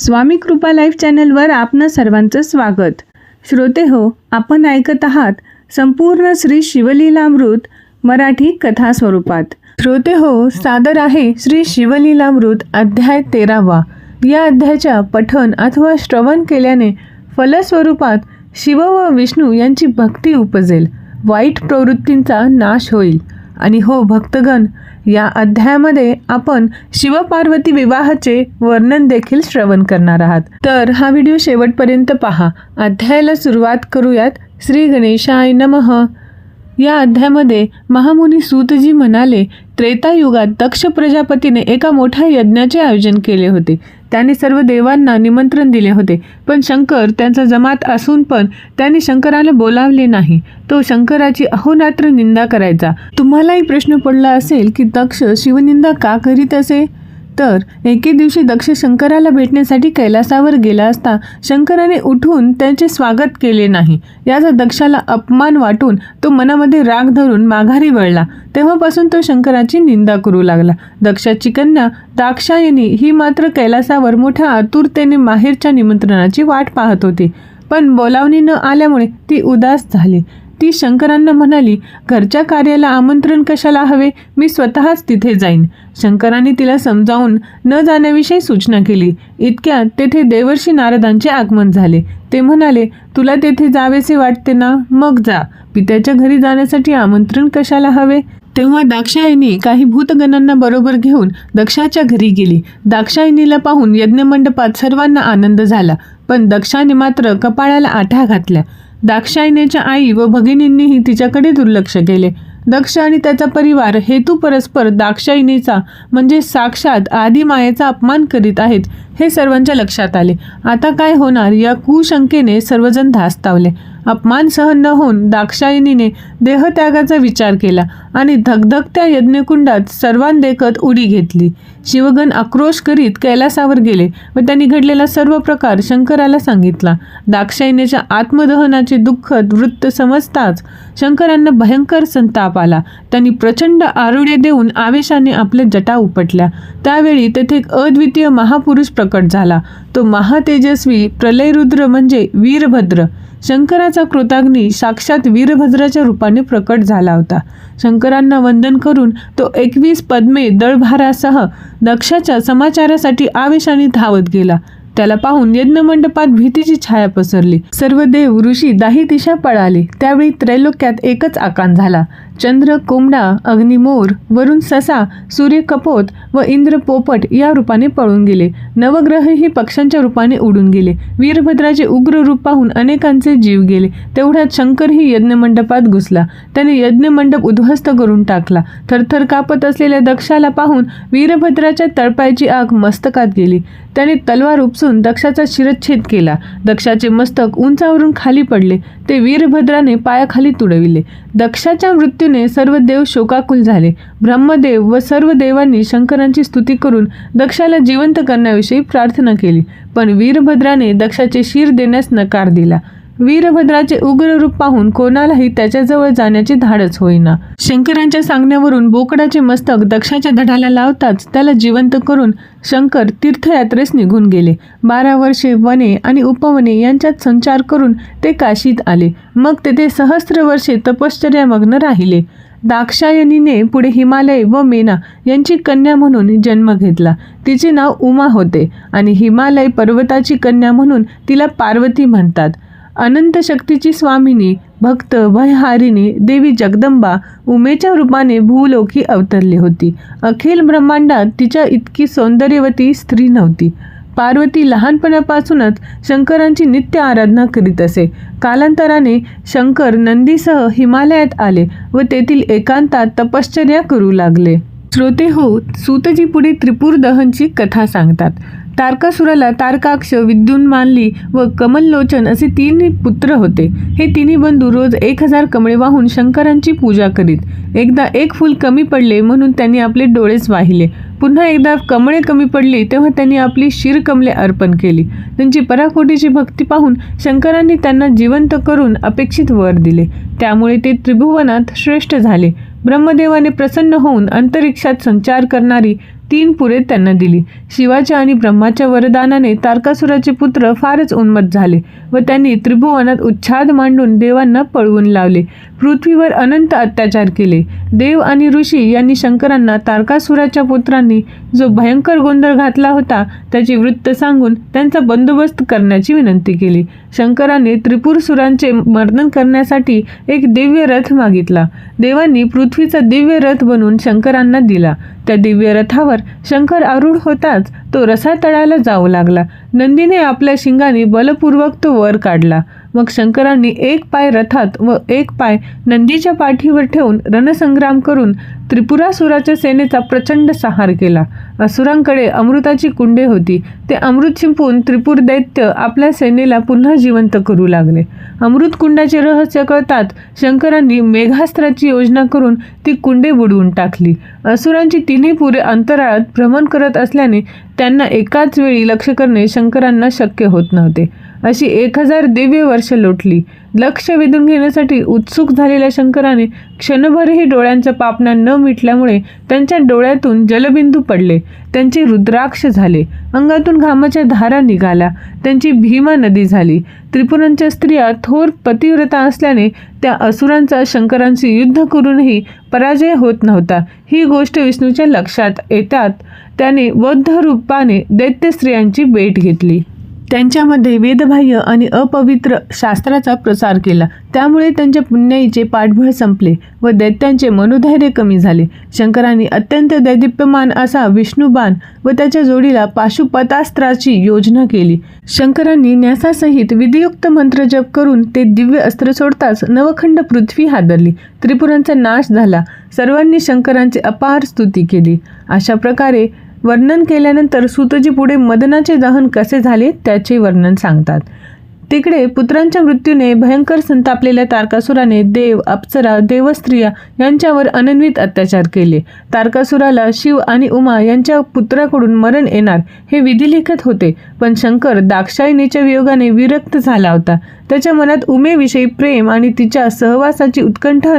स्वामी कृपा लाईव्ह चॅनलवर आपणं सर्वांचं स्वागत. श्रोते हो आपण ऐकत आहात संपूर्ण श्री शिवलीलामृत मराठी कथा स्वरूपात श्रोते हो सादर आहे श्री शिवलीलामृत अध्याय तेरावा. या अध्यायाच्या पठन अथवा श्रवण केल्याने फलस्वरूपात शिव व विष्णू यांची भक्ती उपजेल. वाईट प्रवृत्तींचा नाश होईल. आणि हो भक्तगण या अध्यायामध्ये आपण शिवपार्वती विवाहाचे वर्णन देखील श्रवण करणार आहात. तर हा व्हिडिओ शेवटपर्यंत पहा. अध्यायाला सुरुवात करूयात. श्री गणेशाय नमः. या अध्यायामध्ये महामुनी सूतजी म्हणाले त्रेतायुगात दक्ष प्रजापतीने एका मोठ्या यज्ञाचे आयोजन केले होते. त्याने सर्व देवांना निमंत्रण दिले होते. पण शंकर त्यांचा जमात असून पण त्याने शंकराला बोलावले नाही. तो शंकराची अहोरात्र निंदा करायचा. तुम्हालाही प्रश्न पडला असेल की दक्ष शिवनिंदा का करीत असे? तर एके दिवशी दक्ष शंकराला भेटण्यासाठी कैलासावर गेला असता शंकराने उठून त्यांचे स्वागत केले नाही. याचा दक्षाला अपमान वाटून तो मनामध्ये राग धरून माघारी वळला. तेव्हापासून तो शंकराची निंदा करू लागला. दक्षाची कन्या दाक्षायनी ही मात्र कैलासावर मोठ्या आतुरतेने माहेरच्या निमंत्रणाची वाट पाहत होती. पण बोलावणी न आल्यामुळे ती उदास झाली. ती शंकरांना म्हणाली घरच्या कार्याला आमंत्रण कशाला हवे? मी स्वतःच तिथे जाईन. शंकरांनी तिला समजावून न जाण्याविषयी सूचना केली. इतक्यात तेथे देवर्षी नारदांचे आगमन झाले. ते म्हणाले तुला तेथे जावेसे वाटते ना? मग जा. पित्याच्या घरी जाण्यासाठी आमंत्रण कशाला हवे? तेव्हा दाक्षायणी काही भूतगणांना बरोबर घेऊन दक्षाच्या घरी गेली. दाक्षायणीला पाहून यज्ञमंडपात सर्वांना आनंद झाला पण दक्षाने मात्र कपाळाला आठा घातल्या. दाक्षायणीच्या आई व भगिनींनीही तिच्याकडे दुर्लक्ष केले. दक्ष आणि त्याचा परिवार हेतू परस्पर दाक्षायणीचा म्हणजे साक्षात आदिमायेचा अपमान करीत आहेत हे सर्वांच्या लक्षात आले. आता काय होणार या कुशंकेने सर्वजण धास्तावले. अपमान सहन न होऊन दाक्षायणीने देहत्यागाचा विचार केला आणि धगधगत्या यज्ञकुंडात सर्वांदेखत उडी घेतली. शिवगण आक्रोश करीत कैलासावर गेले व त्यांनी घडलेला सर्व प्रकार शंकराला सांगितला. दाक्षायणीच्या आत्मदहनाचे दुःखद वृत्त समजताच शंकरांना भयंकर संताप आला. त्यांनी प्रचंड आरुडे देऊन आवेशाने आपल्या जटा उपटल्या. त्यावेळी तेथे एक अद्वितीय महापुरुष प्रकट झाला. तो महातेजस्वी प्रलयरुद्र म्हणजे वीरभद्र. शंकराचा कृताग्नी साक्षात वीरभद्राच्या रूपाने प्रकट झाला होता. शंकरांना वंदन करून तो एकवीस पद्मे दळभारासह दक्षाच्या समाचारासाठी आवेशाने धावत गेला. त्याला पाहून यज्ञमंडपात भीतीची छाया पसरली. सर्व देव ऋषी दाही दिशा पळाले. त्यावेळी त्रैलोक्यात एकच आकांत झाला. चंद्र कोंबडा अग्निमोर वरुण ससा सूर्य कपोत व इंद्र पोपट या रूपाने पळून गेले. नवग्रहही पक्ष्यांच्या रूपाने उडून गेले. वीरभद्राचे उग्र रूप पाहून अनेकांचे जीव गेले. तेवढ्यात शंकरही यज्ञमंडपात घुसला. त्याने यज्ञमंडप उद्ध्वस्त करून टाकला. थरथर कापत असलेल्या दक्षाला पाहून वीरभद्राच्या तळपायची आग मस्तकात गेली. त्याने तलवार उपसून दक्षाचा शिरच्छेद केला. दक्षाचे मस्तक उंचावरून खाली पडले. ते वीरभद्राने पायाखाली तुडविले. दक्षाच्या मृत्यूने सर्व देव शोकाकुल झाले. ब्रह्मदेव व सर्व देवांनी शंकरांची स्तुती करून दक्षाला जिवंत करण्याविषयी प्रार्थना केली. पण वीरभद्राने दक्षाचे शिर देण्यास नकार दिला. वीरभद्राचे उग्र रूप पाहून कोणालाही त्याच्याजवळ जाण्याची धाडच होईना. शंकरांच्या सांगण्यावरून बोकडाचे मस्तक दक्षाच्या धडाला लावताच त्याला जिवंत करून शंकर तीर्थयात्रेस निघून गेले. बारा वर्षे वने आणि उपवने यांच्यात संचार करून ते काशीत आले. मग तेथे सहस्र वर्षे तपश्चर्यामग्न राहिले. दाक्षायणीने पुढे हिमालय व मेना यांची कन्या म्हणून जन्म घेतला. तिचे नाव उमा होते आणि हिमालय पर्वताची कन्या म्हणून तिला पार्वती म्हणतात. अनंत शक्तीची स्वामिनी भक्त भयहारिणी देवी जगदंबा उमेच्या रूपाने भूलोकी अवतरली होती. अखिल ब्रह्मांडात तिच्या इतकी सौंदर्यवती स्त्री नव्हती. पार्वती लहानपणापासूनच शंकरांची नित्य आराधना करीत असे. कालांतराने शंकर नंदीसह हिमालयात आले व तेथील एकांतात तपश्चर्या करू लागले. श्रोते हो सूतजी पुढे त्रिपूर दहनची कथा सांगतात. तारकासुराला तारकाक्ष विद्युन्मानली व कमललोचन असे तीन पुत्र होते. हे तिन्ही बंधू रोज एक हजार कमळे वाहून शंकरांची पूजा करीत. एकदा एक फूल कमी पडले म्हणून त्यांनी आपले डोळेच वाहिले. पुन्हा एकदा कमळे कमी पडली तेव्हा त्यांनी आपली शिरकमले अर्पण केली. त्यांची पराकोटीची भक्ती पाहून शंकरांनी त्यांना जिवंत करून अपेक्षित वर दिले. त्यामुळे ते त्रिभुवनात श्रेष्ठ झाले. ब्रह्मदेवाने प्रसन्न होऊन अंतरिक्षात संचार करणारी तीन पुरे त्यांना दिली. शिवाच्या आणि ब्रह्माच्या वरदानाने तारकासुराचे पुत्र फारच उन्मत झाले व त्यांनी त्रिभुवनात उच्छाद मांडून देवांना पळवून लावले. पृथ्वीवर अनंत अत्याचार केले. देव आणि ऋषी यांनी शंकरांना तारकासुराच्या पुत्रांनी जो भयंकर गोंधळ घातला होता त्याचे वृत्त सांगून त्यांचा बंदोबस्त करण्याची विनंती केली. शंकराने त्रिपुरसुरांचे मर्दन करण्यासाठी एक दिव्य रथ मागितला. देवांनी पृथ्वीचा दिव्य रथ बनवून शंकरांना दिला. त्या दिव्य रथावर शंकर आरूढ होताच तो रसातळाला जाऊ लागला. नंदीने आपल्या शिंगाने बलपूर्वक तो वर काढला. मग शंकरांनी एक पाय रथात व एक पाय नंदीच्या पाठीवर ठेवून रणसंग्राम करून त्रिपुरासुराच्या सेनेचा प्रचंड सहार केला. असुरांकडे अमृताची कुंडे होती. ते अमृत शिंपून त्रिपुर दैत्य आपल्या सेनेला पुन्हा जिवंत करू लागले. अमृत कुंडाचे रहस्य कळतात शंकरांनी मेघास्त्राची योजना करून ती कुंडे बुडवून टाकली. असुरांची तिन्ही पुरे अंतराळात भ्रमण करत असल्याने त्यांना एकाच वेळी लक्ष करणे शंकरांना शक्य होत नव्हते. अशी एक हजार दिव्य वर्ष लोटली. लक्ष वेधून घेण्यासाठी उत्सुक झालेल्या शंकराने क्षणभरही डोळ्यांच्या पापना न मिटल्यामुळे त्यांच्या डोळ्यातून जलबिंदू पडले. त्यांचे रुद्राक्ष झाले. अंगातून घामाच्या धारा निघाल्या. त्यांची भीमा नदी झाली. त्रिपुरांच्या स्त्रिया थोर पतिव्रता असल्याने त्या असुरांचा शंकरांशी युद्ध करूनही पराजय होत नव्हता. ही गोष्ट विष्णूच्या लक्षात येतात. त्याने बौद्ध रूपाने दैत्य स्त्रियांची भेट घेतली. त्यांच्यामध्ये वेदबाह्य आणि अपवित्र शास्त्राचा प्रसार केला. त्यामुळे त्यांच्या पुण्याईचे पाठबळ संपले व दैत्यांचे मनोधैर्य कमी झाले. शंकरांनी अत्यंत दैदिप्यमान असा विष्णुबाण व त्याच्या जोडीला पाशुपतास्त्राची योजना केली. शंकरांनी न्यासासहित विधियुक्त मंत्र जप करून ते दिव्य अस्त्र सोडताच नवखंड पृथ्वी हादरली. त्रिपुरांचा नाश झाला. सर्वांनी शंकरांची अपार स्तुती केली. अशा प्रकारे वर्णन केल्यानंतर सुतजी पुढे मदनाचे दहन कसे झाले त्याचे वर्णन सांगतात. तिकडे पुत्रांच्या मृत्यूने भयंकर संतापलेल्या तारकासुराने देव अप्सरा देवस्त्रिया यांच्यावर अनन्वित अत्याचार केले. तारकासुराला शिव आणि उमा यांच्या पुत्राकडून मरण येणार हे विधिलिखित होते पण शंकर दाक्षायणीच्या वियोगाने विरक्त झाला होता. त्याच्या मनात उमेविषयी प्रेम आणि तिच्या सहवासाची उत्कंठा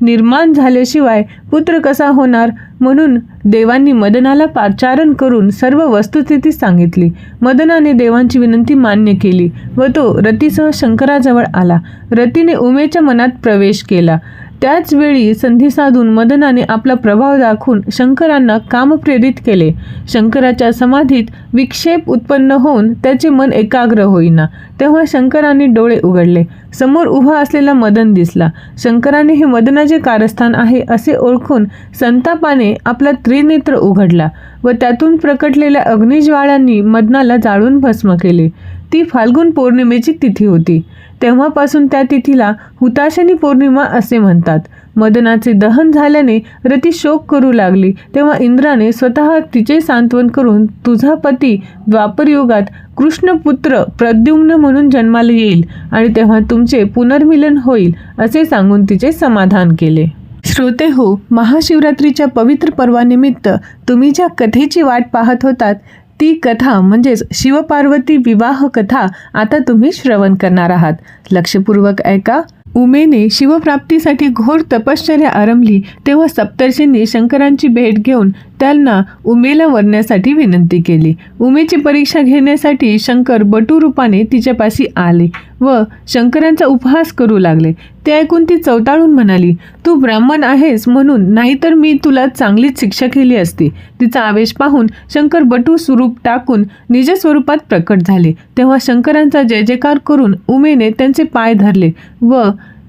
निर्माण झाल्याशिवाय पुत्र कसा होणार? म्हणून देवांनी मदनाला पाचारण करून सर्व वस्तुस्थिती सांगितली. मदनाने देवांची विनंती मान्य केली व तो रतीसह शंकराजवळ आला. रतीने उमेच्या मनात प्रवेश केला. त्याचवेळी संधी साधून मदनाने आपला प्रभाव दाखवून शंकरांना कामप्रेरित केले. शंकराच्या समाधीत विक्षेप उत्पन्न होऊन त्याचे मन एकाग्र होईना. तेव्हा शंकरांनी डोळे उघडले. समोर उभा असलेला मदन दिसला. शंकराने हे मदनाचे कारस्थान आहे असे ओळखून संतापाने आपला त्रिनेत्र उघडला व त्यातून प्रकटलेल्या अग्निज्वाळांनी मदनाला जाळून भस्म केले. ती फाल्गुन पौर्णिमेची तिथी होती. तेव्हापासून त्या तिथीला हुताशनी पौर्णिमा असे म्हणतात. मदनाचे दहन झाल्याने रती शोक करू लागली. तेव्हा इंद्राने स्वतः तिचे सांत्वन करून तुझा पती द्वापरयुगात कृष्णपुत्र प्रद्युम्न म्हणून जन्माला येईल आणि तेव्हा तुमचे पुनर्मिलन होईल असे सांगून तिचे समाधान केले. श्रोते हो महाशिवरात्रीच्या पवित्र पर्वानिमित्त तुम्ही ज्या कथेची वाट पाहत होतात ती कथा म्हणजेच शिवपार्वती विवाह कथा आता तुम्ही श्रवण करणार आहात. लक्षपूर्वक ऐका. उमेने शिवप्राप्तीसाठी घोर तपश्चर्या आरंभली तेव्हा सप्तर्षींनी शंकरांची भेट घेऊन त्यांना उमेला वरण्यासाठी विनंती केली. उमेची परीक्षा घेण्यासाठी शंकर बटू रूपाने तिच्यापाशी आले व शंकरांचा उपहास करू लागले. ते ऐकून ती चवताळून म्हणाली तू ब्राह्मण आहेस म्हणून नाहीतर मी तुला चांगलीच शिक्षा केली असती. तिचा आवेश पाहून शंकर बटू स्वरूप टाकून निज स्वरूपात प्रकट झाले. तेव्हा शंकरांचा जय जयकार करून उमेने त्यांचे पाय धरले व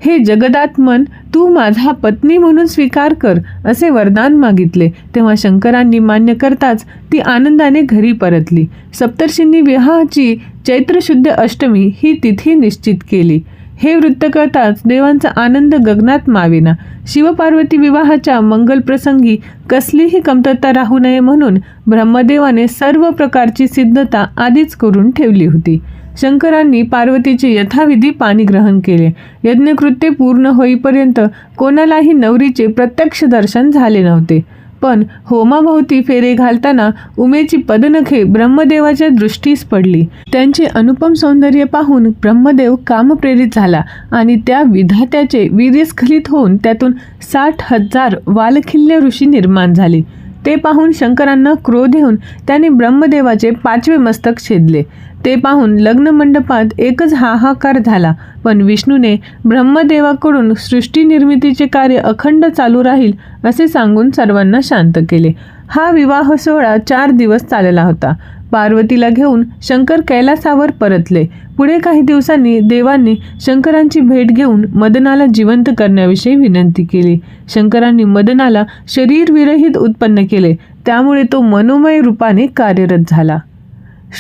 हे जगदात्मन तू माझा पत्नी म्हणून स्वीकार कर असे वरदान मागितले. तेव्हा शंकरांनी मान्य करताच ती आनंदाने घरी परतली. सप्तर्षींनी विवाहाची चैत्रशुद्ध अष्टमी ही तिथी निश्चित केली. हे वृत्त कळताच देवांचा आनंद गगनात मावेना. शिवपार्वती विवाहाच्या मंगल प्रसंगी कसलीही कमतरता राहू नये म्हणून ब्रह्मदेवाने सर्व प्रकारची सिद्धता आधीच करून ठेवली होती. शंकरांनी पार्वतीचे यथाविधी पाणी ग्रहण केले. यज्ञकृत्य पूर्ण होईपर्यंत कोणालाही नवरीचे प्रत्यक्ष दर्शन झाले नव्हते. पण होमाभोवती फेरे घालताना उमेची पदनखे ब्रह्मदेवाच्या दृष्टीस पडली. त्यांचे अनुपम सौंदर्य पाहून ब्रह्मदेव कामप्रेरित झाला आणि त्या विधात्याचे वीर्यस्खलित होऊन त्यातून साठ हजार वालखिल्य ऋषी निर्माण झाले. ते पाहून शंकरांना क्रोध येऊन त्यांनी ब्रह्मदेवाचे पाचवे मस्तक छेदले. ते पाहून लग्न मंडपात एकच हाहाकार झाला. पण विष्णूने ब्रह्मदेवाकडून सृष्टी निर्मितीचे कार्य अखंड चालू राहील असे सांगून सर्वांना शांत केले. हा विवाह सोहळा चार दिवस चालला होता. पार्वतीला घेऊन शंकर कैलासावर परतले. पुढे काही दिवसांनी देवांनी शंकरांची भेट घेऊन मदनाला जिवंत करण्याविषयी विनंती केली. शंकरांनी मदनाला शरीरविरहित उत्पन्न केले. त्यामुळे तो मनोमय रूपाने कार्यरत झाला.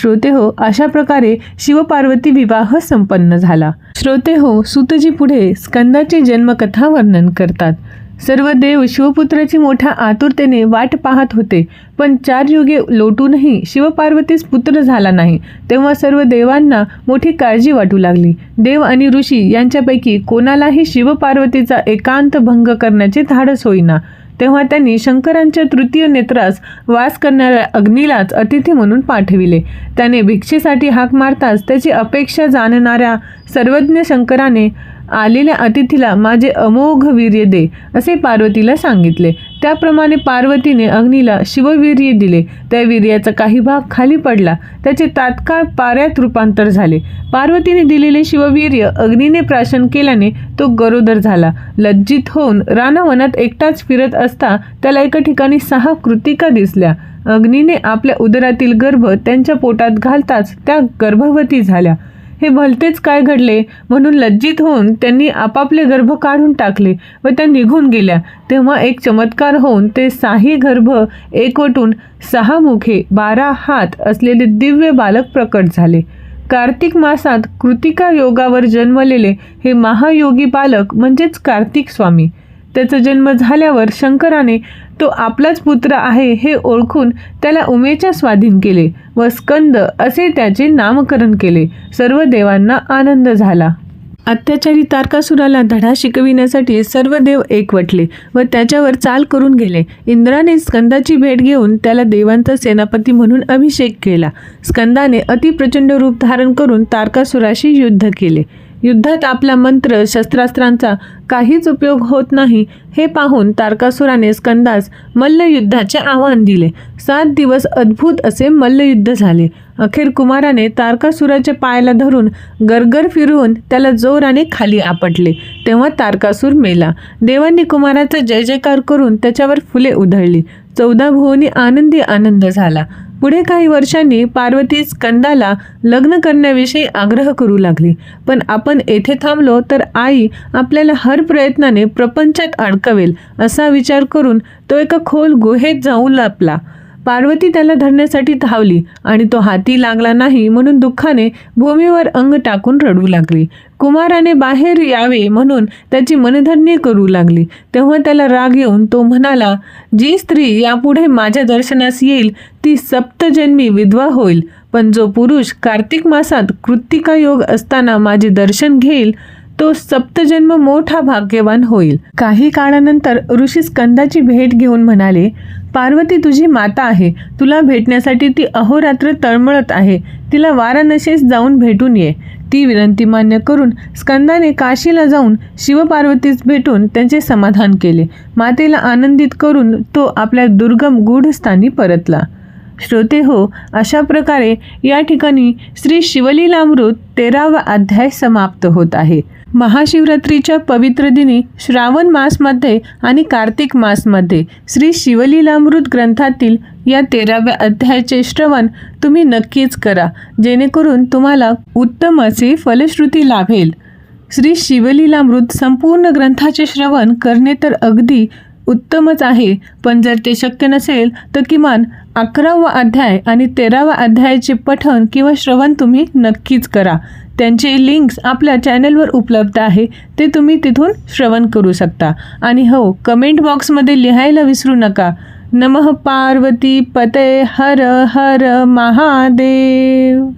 श्रोते हो अशा प्रकारे शिवपार्वती विवाह संपन्न झाला. श्रोते हो सुतजी पुढे स्कंदाची जन्मकथा वर्णन करतात. सर्व देव शिवपुत्राची मोठ्या आतुरतेने वाट पाहत होते. पण चार युगे लोटूनही शिवपार्वतीस पुत्र झाला नाही. तेव्हा सर्व देवांना मोठी काळजी वाटू लागली. देव आणि ऋषी यांच्यापैकी कोणालाही शिवपार्वतीचा एकांत भंग करण्याचे धाडस होईना. तेव्हा त्यांनी शंकरांच्या तृतीय नेत्रास वास करणाऱ्या अग्नीलाच अतिथी म्हणून पाठविले. त्याने भिक्षेसाठी हाक मारताच त्याची अपेक्षा जाणणाऱ्या सर्वज्ञ शंकराने आलेल्या अतिथीला माझे अमोघ वीर्य दे असे पार्वतीला सांगितले. त्याप्रमाणे पार्वतीने अग्नीला शिववीर्य दिले. त्या वीर्याचा काही भाग खाली पडला. त्याचे तात्काळ पाऱ्यात रूपांतर झाले. पार्वतीने दिलेले शिववीर्य अग्नीने प्राशन केल्याने तो गरोदर झाला. लज्जित होऊन रानावनात एकटाच फिरत असता त्याला एका ठिकाणी सहा कृतिका दिसल्या. अग्नीने आपल्या उदरातील गर्भ त्यांच्या पोटात घालताच त्या गर्भवती झाल्या. हे भलतेच काय घडले? म्हणून लज्जित होऊन त्यांनी आपापले गर्भ काढून टाकले व त्या निघून गेल्या. तेव्हा एक चमत्कार होऊन ते साही गर्भ एकवटून सहा मुखे बारा हात असलेले दिव्य बालक प्रकट झाले. कार्तिक मासात कृतिका योगावर जन्मलेले हे महायोगी बालक म्हणजेच कार्तिक स्वामी. त्याचा जन्म झाल्यावर शंकराने तो आपलाच पुत्र आहे हे ओळखून त्याला उमेच्या स्वाधीन केले व स्कंद असे त्याचे नामकरण केले. सर्व देवांना आनंद झाला. अत्याचारी तारकासुराला धडा शिकविण्यासाठी सर्व देव एकवटले व त्याच्यावर चाल करून गेले. इंद्राने स्कंदाची भेट घेऊन त्याला देवांचा सेनापती म्हणून अभिषेक केला. स्कंदाने अतिप्रचंड रूप धारण करून तारकासुराशी युद्ध केले. युद्धात आपला मंत्र शस्त्रास्त्रांचा काहीच उपयोग होत नाही हे पाहून तारकासुराने स्कंदास मल्लयुद्धाचे आव्हान दिले. सात दिवस अद्भुत असे मल्लयुद्ध झाले. अखेर कुमाराने तारकासुराच्या पायाला धरून गरगर फिरवून त्याला जोराने खाली आपटले. तेव्हा तारकासूर मेला. देवांनी कुमाराचा जय जयकार करून त्याच्यावर फुले उधळली. चौदा भुवनी आनंदी आनंद झाला. पुढे काही वर्षांनी पार्वती स्कंदाला लग्न करण्याविषयी आग्रह करू लागली. पण आपण येथे थांबलो तर आई आपल्याला हर प्रयत्नाने प्रपंचात अडकवेल असा विचार करून तो एका खोल गुहेत जाऊन लपला. पार्वती त्याला धरण्यासाठी धावली आणि तो हाती लागला नाही म्हणून दुःखाने भूमीवर अंग टाकून रडू लागली. कुमाराने बाहेर यावे म्हणून त्याची मनधरणी करू लागली. तेव्हा त्याला राग येऊन तो म्हणाला जी स्त्री यापुढे माझ्या दर्शनास येईल ती सप्तजन्मी विधवा होईल. पण जो पुरुष कार्तिक मासात कृत्तिका योग असताना माझे दर्शन घेईल तो सप्तजन्म मोठा भाग्यवान होईल. काही काळानंतर ऋषी स्कंदाची भेट घेऊन म्हणाले पार्वती तुझी माता आहे. तुला भेटण्यासाठी ती अहोरात्र तळमळत आहे. तिला वाराणसीस जाऊन भेटून ये. ती विनंती मान्य करून स्कंदाने काशीला जाऊन शिवपार्वतीस भेटून त्यांचे समाधान केले. मातेला आनंदित करून तो आपल्या दुर्गम गूढस्थानी परतला. श्रोते हो अशा प्रकारे या ठिकाणी श्री शिवलीलामृत तेरावा अध्याय समाप्त होत आहे. महाशिवरात्रीच्या पवित्र दिनी श्रावण मासमध्ये आणि कार्तिक मासमध्ये श्री शिवलीलामृत ग्रंथातील या तेराव्या अध्यायाचे श्रवण तुम्ही नक्कीच करा. जेणेकरून तुम्हाला उत्तम असे फलश्रुती लाभेल. श्री शिवलीलामृत संपूर्ण ग्रंथाचे श्रवण करणे तर अगदी उत्तमच आहे. पण जर ते शक्य नसेल तर किमान अकरावा अध्याय आणि तेरावा अध्यायाचे पठण किंवा श्रवण तुम्ही नक्कीच करा. त्यांचे लिंक्स आपल्या चॅनलवर उपलब्ध आहे ते तुम्ही तिथून श्रवण करू शकता. आणि हो कमेंट बॉक्समध्ये लिहायला विसरू नका. नमः पार्वती पते हर हर महादेव.